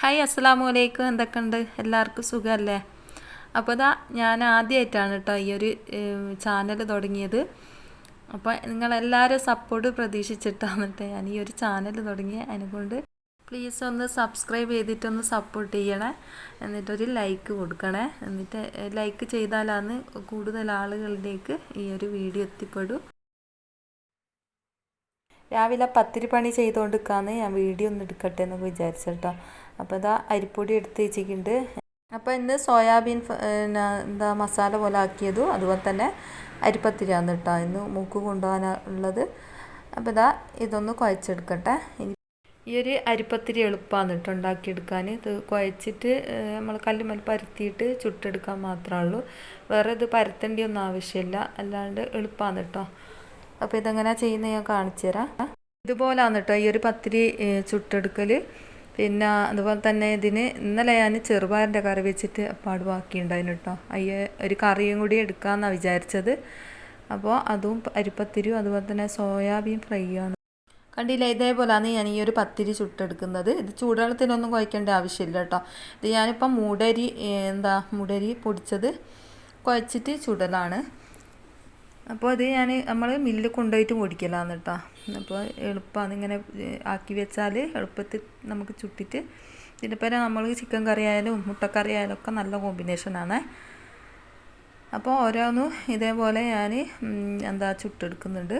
Hi അസ്സാം വലൈക്കും എന്തൊക്കെയുണ്ട്? എല്ലാവർക്കും സുഖമല്ലേ? അപ്പോൾ ഇതാ ഞാൻ ആദ്യമായിട്ടാണ് കേട്ടോ ഈ ഒരു ചാനൽ തുടങ്ങിയത്. അപ്പോൾ നിങ്ങളെല്ലാവരും സപ്പോർട്ട് പ്രതീക്ഷിച്ചിട്ടാണ് കേട്ടോ ഞാൻ ഈ ഒരു ചാനൽ തുടങ്ങി അതിനെക്കൊണ്ട് പ്ലീസ് ഒന്ന് സബ്സ്ക്രൈബ് ചെയ്തിട്ടൊന്ന് സപ്പോർട്ട് ചെയ്യണേ. എന്നിട്ടൊരു ലൈക്ക് കൊടുക്കണേ. എന്നിട്ട് ലൈക്ക് ചെയ്താലാണ് കൂടുതൽ ആളുകളിലേക്ക് ഈ ഒരു വീഡിയോ എത്തിപ്പെടും. രാവിലെ പത്തിരി പണി ചെയ്തുകൊണ്ടിരിക്കാന്ന് ഞാൻ വീഡിയോ ഒന്ന് എടുക്കട്ടെ എന്നൊക്കെ വിചാരിച്ചു കേട്ടോ അപ്പോൾ ഇതാ അരിപ്പൊടി എടുത്ത് വെച്ചിട്ടുണ്ട്. അപ്പോൾ ഇന്ന് സോയാബീൻ എന്താ മസാല പോലെ ആക്കിയതും അതുപോലെ തന്നെ അരിപ്പത്തിരിയാണ് കേട്ടോ ഇന്ന് മൂക്ക് കൊണ്ടുപോകാനുള്ളത്. അപ്പോൾ ഇതാ ഇതൊന്ന് കുഴച്ചെടുക്കട്ടെ. ഈ ഒരു അരിപ്പത്തിരി എളുപ്പമാണ് കേട്ടോ ഉണ്ടാക്കിയെടുക്കാൻ. ഇത് കുഴച്ചിട്ട് നമ്മൾ കല്ലുമൽ പരത്തിയിട്ട് ചുട്ടെടുക്കാൻ മാത്രമേ ഉള്ളൂ. വേറെ ഇത് പരത്തേണ്ടിയൊന്നും ആവശ്യമില്ല. അല്ലാണ്ട് എളുപ്പമാണ് കേട്ടോ. അപ്പോൾ ഇതെങ്ങനെ ചെയ്യുന്നത് ഞാൻ കാണിച്ചു തരാം ഇതുപോലാണ് കേട്ടോ ഈ ഒരു പത്തിരി ചുട്ടെടുക്കൽ പിന്നെ അതുപോലെ തന്നെ ഇതിന് ഇന്നലെ ഞാൻ ചെറുപയറിന്റെ കറി വെച്ചിട്ട് പാട് ബാക്കിയുണ്ടായിരുന്നു കേട്ടോ അയ്യ ഒരു കറിയും കൂടി എടുക്കാമെന്നാണ് വിചാരിച്ചത്. അപ്പോൾ അതും അരിപ്പത്തിരിയും അതുപോലെ തന്നെ സോയാബീൻ ഫ്രൈയാണ് കണ്ടില്ല ഇതേപോലെയാണ് ഞാൻ ഈ ഒരു പത്തിരി ചുട്ടെടുക്കുന്നത്. ഇത് ചൂടുവെള്ളത്തിനൊന്നും കുഴക്കേണ്ട ആവശ്യമില്ല കേട്ടോ ഇത് ഞാനിപ്പം മുടരി എന്താ മുടരി പൊടിച്ചത് കുഴച്ചിട്ട് ചുടലാണ്. അപ്പോൾ അത് ഞാൻ നമ്മൾ മില്ലിൽ കൊണ്ടുപോയിട്ട് പൊടിക്കലാന്ന് കേട്ടോ. അപ്പോൾ എളുപ്പമാണ് ഇങ്ങനെ ആക്കി വെച്ചാൽ എളുപ്പത്തിൽ നമുക്ക് ചുട്ടിട്ട് ഇതിന്റെ പേരെ നമ്മൾ ചിക്കൻ കറി ആയാലും മുട്ടക്കറി ആയാലും ഒക്കെ നല്ല കോമ്പിനേഷനാണ് അപ്പോൾ ഓരോന്നും ഇതേപോലെ ഞാൻ എന്താ ചുട്ടെടുക്കുന്നുണ്ട്.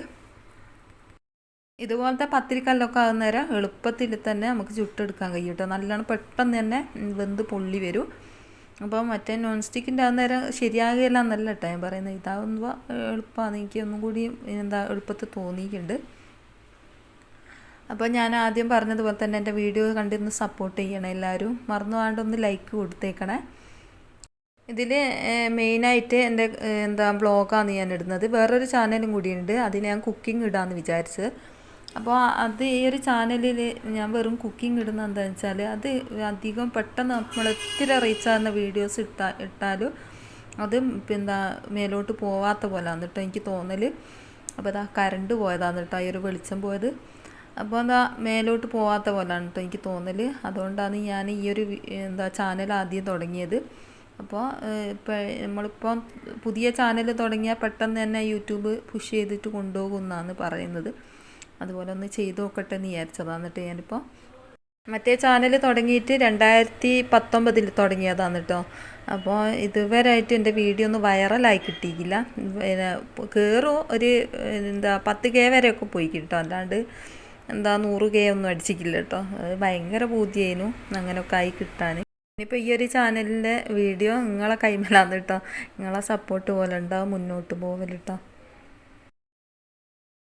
ഇതുപോലത്തെ പത്തിരിക്കല്ലൊക്കെ ആകുന്ന ആകുന്നേരം എളുപ്പത്തിൽ തന്നെ നമുക്ക് ചുട്ടെടുക്കാൻ കഴിയും കേട്ടോ. നല്ലോണം പെട്ടെന്ന് തന്നെ വെന്ത് പൊള്ളി വരും. അപ്പോൾ മറ്റേ നോൺ സ്റ്റിക്കിന്റെ അന്നേരം ശരിയാകുകയില്ല എന്നല്ല കേട്ടോ ഞാൻ പറയുന്നത് ഇതാകുമ്പോൾ എളുപ്പമാണ് എനിക്ക് ഒന്നും കൂടി എന്താ എളുപ്പത്തിൽ തോന്നിയിട്ടുണ്ട്. അപ്പോൾ ഞാൻ ആദ്യം പറഞ്ഞതുപോലെ തന്നെ എന്റെ വീഡിയോ കണ്ടിരുന്ന് സപ്പോർട്ട് ചെയ്യണം എല്ലാവരും. മറന്നു ഒന്ന് ലൈക്ക് കൊടുത്തേക്കണേ. ഇതിൽ മെയിനായിട്ട് എന്റെ എന്താ ബ്ലോഗാണ് ഞാൻ ഇടുന്നത്. വേറൊരു ചാനലും കൂടിയുണ്ട് അതിൽ ഞാൻ കുക്കിംഗ് ഇടാമെന്ന് വിചാരിച്ചത്. അപ്പോൾ അത് ഈ ഒരു ചാനലിൽ ഞാൻ വെറും കുക്കിംഗ് ഇടുന്ന എന്താണെന്ന് വെച്ചാൽ അത് അധികം പെട്ടെന്ന് നമ്മൾ എത്ര റീച്ചാകുന്ന വീഡിയോസ് ഇട്ടാ ഇട്ടാലും അത് എന്താ മേലോട്ട് പോവാത്ത പോലെ എന്നിട്ട് എനിക്ക് തോന്നൽ അപ്പോൾ അതാ കറണ്ട് പോയതാണ് കേട്ടോ ഈ ഒരു വെളിച്ചം പോയത്. അപ്പോൾ എന്താ മേലോട്ട് പോവാത്ത പോലെയാണ് കേട്ടോ എനിക്ക് തോന്നൽ അതുകൊണ്ടാണ് ഞാൻ ഈ ഒരു എന്താ ചാനൽ ആദ്യം തുടങ്ങിയത്. അപ്പോൾ ഇപ്പോൾ നമ്മളിപ്പോൾ പുതിയ ചാനൽ തുടങ്ങിയാൽ പെട്ടെന്ന് തന്നെ യൂട്യൂബ് പുഷ് ചെയ്തിട്ട് കൊണ്ടുപോകുമെന്നാണ് പറയുന്നത്. അതുപോലെ ഒന്ന് ചെയ്തു നോക്കട്ടെ എന്ന് വിചാരിച്ചതാണ് എന്നിട്ട് ഞാനിപ്പോൾ മറ്റേ ചാനൽ തുടങ്ങിയിട്ട് രണ്ടായിരത്തി പത്തൊമ്പതിൽ തുടങ്ങിയതാണ് കേട്ടോ അപ്പോൾ ഇതുവരെയായിട്ട് എന്റെ വീഡിയോ ഒന്നും വൈറലായി കിട്ടിയില്ല. കയറും ഒരു എന്താ പത്ത് കെ വരെയൊക്കെ പോയി കേട്ടോ. അല്ലാണ്ട് എന്താ നൂറ് കെ ഒന്നും അടിച്ചിട്ടില്ല കേട്ടോ അത് ഭയങ്കര ബൂതിയായിരുന്നു അങ്ങനെയൊക്കെ ആയി കിട്ടാൻ. ഇനിയിപ്പോൾ ഈ ഒരു ചാനലിന്റെ വീഡിയോ നിങ്ങളെ കൈമലാന്ന് കേട്ടോ നിങ്ങളെ സപ്പോർട്ട് പോലെ ഉണ്ടാവും മുന്നോട്ട് പോകൽ കേട്ടോ